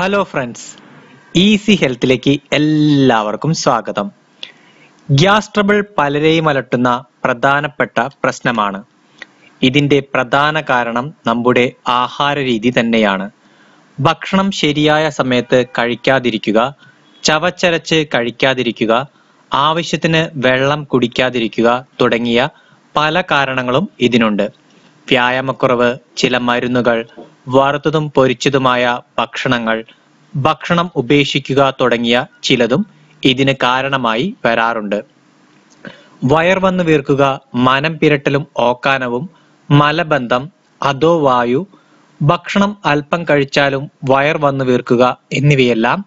Hello friends easy ഹെൽത്തിലേക്ക് എല്ലാവർക്കും സ്വാഗതം. Gas trouble പലരെയും അലട്ടുന്ന പ്രധാനപ്പെട്ട പ്രശ്നമാണ്. ഇതിന്റെ പ്രധാന കാരണം നമ്മുടെ ആഹാര രീതി തന്നെയാണ്. ഭക്ഷണം ശരിയായ സമയത്ത് കഴിക്കാതിരിക്കുക ചവച്ചരച്ച് കഴിക്കാതിരിക്കുക ആവശ്യത്തിന് വെള്ളം കുടിക്കാതിരിക്കുക തുടങ്ങിയ പല കാരണങ്ങളും ഇതിനുണ്ട്. വ്യായാമക്കുറവ് ചില മരുന്നുകൾ വറുത്തതും പൊരിച്ചതുമായ ഭക്ഷണങ്ങൾ ഭക്ഷണം ഉപേക്ഷിക്കുക തുടങ്ങിയ ചിലതും ഇതിന് കാരണമായി വരാറുണ്ട്. വയർ വന്നു വീർക്കുക മനം പിരട്ടലും ഓക്കാനവും മലബന്ധം അതോ വായു ഭക്ഷണം അല്പം കഴിച്ചാലും വയർ വന്നു വീർക്കുക എന്നിവയെല്ലാം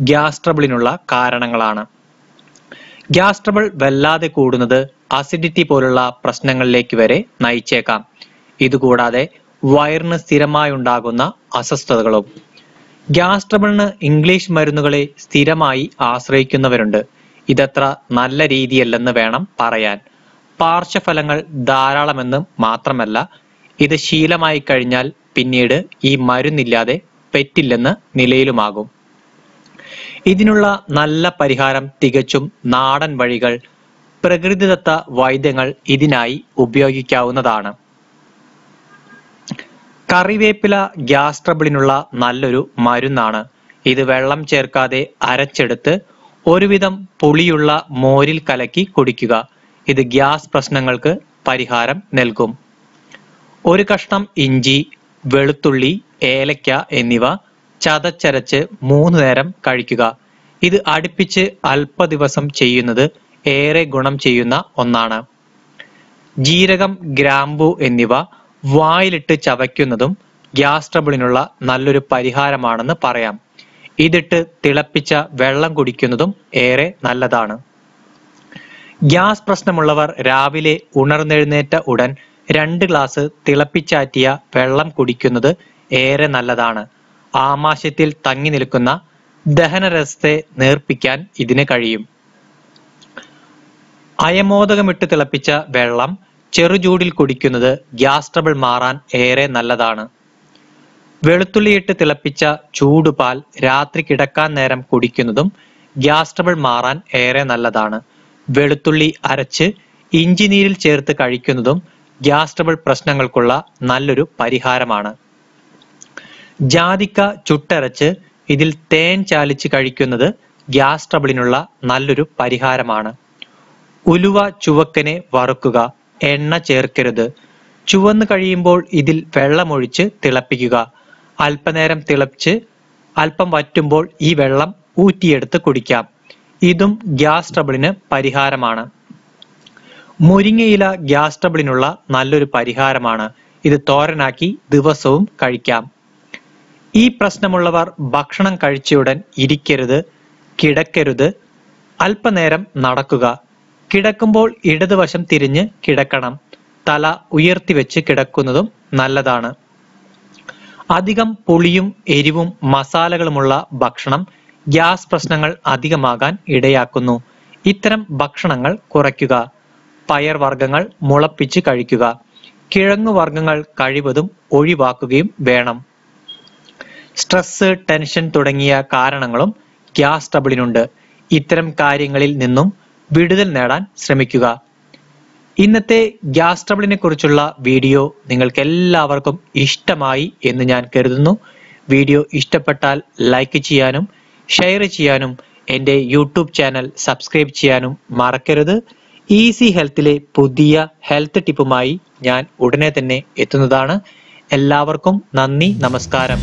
ഗ്യാസ് ട്രബിളിനുള്ള കാരണങ്ങളാണ്. ഗ്യാസ് ട്രബിൾ വല്ലാതെ കൂടുന്നത് അസിഡിറ്റി പോലുള്ള പ്രശ്നങ്ങളിലേക്ക് വരെ നയിച്ചേക്കാം. ഇതുകൂടാതെ വയറിന് സ്ഥിരമായി ഉണ്ടാകുന്ന അസ്വസ്ഥതകളും ഗ്യാസ്ട്രബിളിന് ഇംഗ്ലീഷ് മരുന്നുകളെ സ്ഥിരമായി ആശ്രയിക്കുന്നവരുണ്ട്. ഇതത്ര നല്ല രീതിയല്ലെന്ന് വേണം പറയാൻ. പാർശ്വഫലങ്ങൾ ധാരാളമെന്ന് മാത്രമല്ല ഇത് ശീലമായി കഴിഞ്ഞാൽ പിന്നീട് ഈ മരുന്നില്ലാതെ പെറ്റില്ലെന്ന് നിലയിലുമാകും. ഇതിനുള്ള നല്ല പരിഹാരം തികച്ചും നാടൻ വഴികൾ പ്രകൃതിദത്ത വൈദ്യങ്ങൾ ഇതിനായി ഉപയോഗിക്കാവുന്നതാണ്. കറിവേപ്പില ഗ്യാസ് ട്രബിളിനുള്ള നല്ലൊരു മരുന്നാണ്. ഇത് വെള്ളം ചേർക്കാതെ അരച്ചെടുത്ത് ഒരുവിധം പുളിയുള്ള മോരിൽ കലക്കി കുടിക്കുക. ഇത് ഗ്യാസ് പ്രശ്നങ്ങൾക്ക് പരിഹാരം നൽകും. ഒരു കഷ്ണം ഇഞ്ചി വെളുത്തുള്ളി ഏലക്ക എന്നിവ ചതച്ചരച്ച് മൂന്ന് നേരം കഴിക്കുക. ഇത് അടുപ്പിച്ച് അല്പ ദിവസം ചെയ്യുന്നത് ഏറെ ഗുണം ചെയ്യുന്ന ഒന്നാണ്. ജീരകം ഗ്രാമ്പു എന്നിവ വായിലിട്ട് ചവയ്ക്കുന്നതും ഗ്യാസ് ട്രബിളിനുള്ള നല്ലൊരു പരിഹാരമാണെന്ന് പറയാം. ഇതിട്ട് തിളപ്പിച്ച വെള്ളം കുടിക്കുന്നതും ഏറെ നല്ലതാണ്. ഗ്യാസ് പ്രശ്നമുള്ളവർ രാവിലെ ഉണർന്നെഴുന്നേറ്റ ഉടൻ രണ്ട് ഗ്ലാസ് തിളപ്പിച്ചാറ്റിയ വെള്ളം കുടിക്കുന്നത് ഏറെ നല്ലതാണ്. ആമാശയത്തിൽ തങ്ങി നിൽക്കുന്ന ദഹനരസത്തെ നേർപ്പിക്കാൻ ഇതിന് കഴിയും. അയമോദകമിട്ട് തിളപ്പിച്ച വെള്ളം ചെറുചൂടിൽ കുടിക്കുന്നത് ഗ്യാസ് ട്രബിൾ മാറാൻ ഏറെ നല്ലതാണ്. വെളുത്തുള്ളിയിട്ട് തിളപ്പിച്ച ചൂടുപാൽ രാത്രി കിടക്കാൻ നേരം കുടിക്കുന്നതും ഗ്യാസ് ട്രബിൾ മാറാൻ ഏറെ നല്ലതാണ്. വെളുത്തുള്ളി അരച്ച് ഇഞ്ചി നീരിൽ ചേർത്ത് കഴിക്കുന്നതും ഗ്യാസ് ട്രബിൾ പ്രശ്നങ്ങൾക്കുള്ള നല്ലൊരു പരിഹാരമാണ്. ജാതിക്ക ചുട്ടരച്ച് ഇതിൽ തേൻ ചാലിച്ച് കഴിക്കുന്നത് ഗ്യാസ് ട്രബിളിനുള്ള നല്ലൊരു പരിഹാരമാണ്. ഉലുവ ചുവക്കനെ വറുക്കുക എണ്ണ ചേർക്കരുത്. ചുവന്നു കഴിയുമ്പോൾ ഇതിൽ വെള്ളമൊഴിച്ച് തിളപ്പിക്കുക. അല്പനേരം തിളപ്പിച്ച് അല്പം വറ്റുമ്പോൾ ഈ വെള്ളം ഊറ്റിയെടുത്ത് കുടിക്കാം. ഇതും ഗ്യാസ് ട്രബിളിന് പരിഹാരമാണ്. മുരിങ്ങയില ഗ്യാസ് ട്രബിളിനുള്ള നല്ലൊരു പരിഹാരമാണ്. ഇത് തോരനാക്കി ദിവസവും കഴിക്കാം. ഈ പ്രശ്നമുള്ളവർ ഭക്ഷണം കഴിച്ചയുടൻ ഇരിക്കരുത് കിടക്കരുത് അല്പനേരം നടക്കുക. കിടക്കുമ്പോൾ ഇടതുവശം തിരിഞ്ഞ് കിടക്കണം. തല ഉയർത്തി വെച്ച് കിടക്കുന്നതും നല്ലതാണ്. അധികം പുളിയും എരിവും മസാലകളുമുള്ള ഭക്ഷണം ഗ്യാസ് പ്രശ്നങ്ങൾ അധികമാകാൻ ഇടയാക്കുന്നു. ഇത്തരം ഭക്ഷണങ്ങൾ കുറയ്ക്കുക. പയർ വർഗങ്ങൾ മുളപ്പിച്ച് കഴിക്കുക. കിഴങ്ങു വർഗങ്ങൾ കഴിവതും ഒഴിവാക്കുകയും വേണം. സ്ട്രെസ് ടെൻഷൻ തുടങ്ങിയ കാരണങ്ങളും ഗ്യാസ് ട്രബിളിനുണ്ട്. ഇത്തരം കാര്യങ്ങളിൽ നിന്നും വിടുതൽ നേടാൻ ശ്രമിക്കുക. ഇന്നത്തെ ഗ്യാസ് ട്രബിളിനെ കുറിച്ചുള്ള വീഡിയോ നിങ്ങൾക്ക് എല്ലാവർക്കും ഇഷ്ടമായി എന്ന് ഞാൻ കരുതുന്നു. വീഡിയോ ഇഷ്ടപ്പെട്ടാൽ ലൈക്ക് ചെയ്യാനും ഷെയർ ചെയ്യാനും എന്റെ യൂട്യൂബ് ചാനൽ സബ്സ്ക്രൈബ് ചെയ്യാനും മറക്കരുത്. ഈസി ഹെൽത്തിലെ പുതിയ ഹെൽത്ത് ടിപ്പുമായി ഞാൻ ഉടനെ തന്നെ എത്തുന്നതാണ്. എല്ലാവർക്കും നന്ദി നമസ്കാരം.